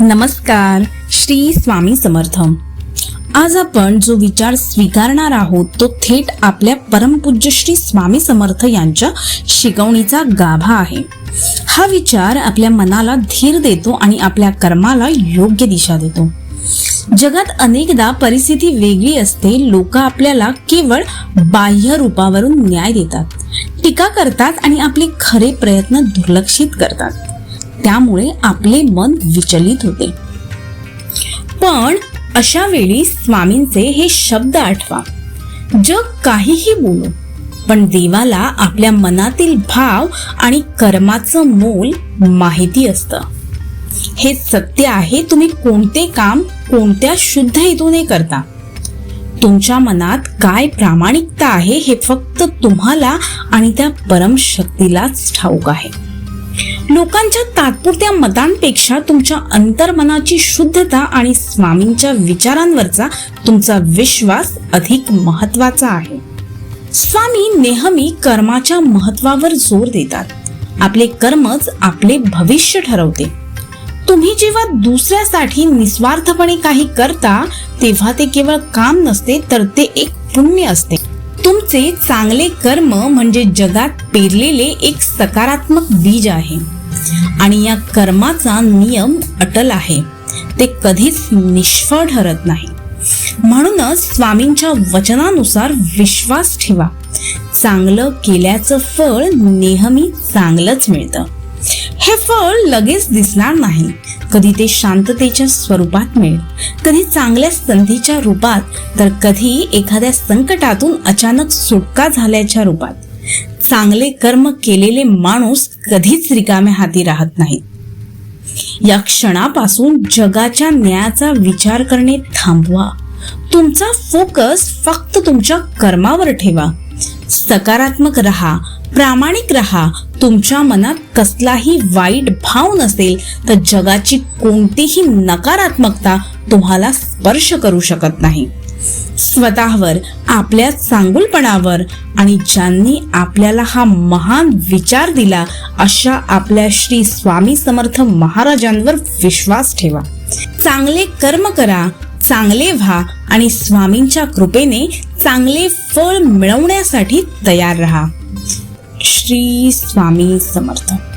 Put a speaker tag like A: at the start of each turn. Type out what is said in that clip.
A: नमस्कार श्री स्वामी समर्थ. आज आपण जो विचार स्वीकारणार आहोत तो थेट आपल्या परमपूज्य श्री स्वामी समर्थ यांच्या शिकवणीचा गाभा आहे. हा विचार आपल्या मनाला धीर देतो आणि आपल्या कर्माला योग्य दिशा देतो. जगात अनेकदा परिस्थिती वेगळी असते लोक आपल्याला केवळ बाह्य रूपावरून न्याय देतात. टीका करतात आणि आपले खरे प्रयत्न दुर्लक्षित करतात. त्यामुळे आपले मन विचलित होते. पण अशा वेळी स्वामींचे हे शब्द आठवा. जग काहीही बोलू पण देवाला आपल्या मनातील भाव आणि कर्माचं मोल माहिती असतं. हे सत्य आहे तुम्ही कोणते काम कोणत्या शुद्ध हेतूने करता? तुमच्या मनात काय प्रामाणिकता आहे हे फक्त तुम्हाला आणि त्या परमशक्तीलाच ठाऊक आहे. लोकांच्या तात्पुरत्या मतांपेक्षा तुमच्या अंतर्मनाची शुद्धता आणि स्वामींच्या विचारांवरचा तुमचा विश्वास अधिक महत्त्वाचा आहे. स्वामी नेहमी कर्माच्या महत्वावर जोर देतात. आपले कर्मच आपले भविष्य ठरवते. तुम्ही जेव्हा दुसऱ्यासाठी निस्वार्थपणे काही करता तेव्हा ते केवळ काम नसते तर ते एक पुण्य असते. तुमचे चांगले कर्म म्हणजे जगात पेरलेले एक सकारात्मक बीज आहे. आणि या कर्माचा नियम अटल आहे. ते कधीच निष्फळ ठरत नाही. म्हणूनच स्वामींच्या वचनानुसार विश्वास ठेवा. चांगलं केल्याचं फळ नेहमी चांगलंच मिळतं. हे फळ लगेच दिसणार नाही. कधी ते शांततेच्या स्वरूपात मिळेल. कधी चांगल्या संधीच्या रूपात तर कधी एखाद्या संकटातून अचानक सुटका झाल्याच्या रूपात. चांगले कर्म केलेले माणूस कधीच रिकाम्या हाती राहत नाही. या क्षणापासून जगाच्या न्यायाचा विचार करणे थांबवा. तुमचा फोकस फक्त तुमच्या कर्मावर ठेवा. सकारात्मक रहा. प्रामाणिक रहा. तुमच्या मनात कसलाही वाईट भाव नसेल तर जगाची कोणतीही नकारात्मकता तुम्हाला स्पर्श करू शकत नाही. स्वतःवर आपल्या चांगुलपणावर आणि ज्यांनी आपल्याला हा महान विचार दिला अशा आपल्या श्री स्वामी समर्थ महाराजांवर विश्वास ठेवा. चांगले कर्म करा चांगले व्हा आणि स्वामींच्या कृपेने चांगले फळ मिळवण्यासाठी तयार राहा. श्री स्वामी समर्थ।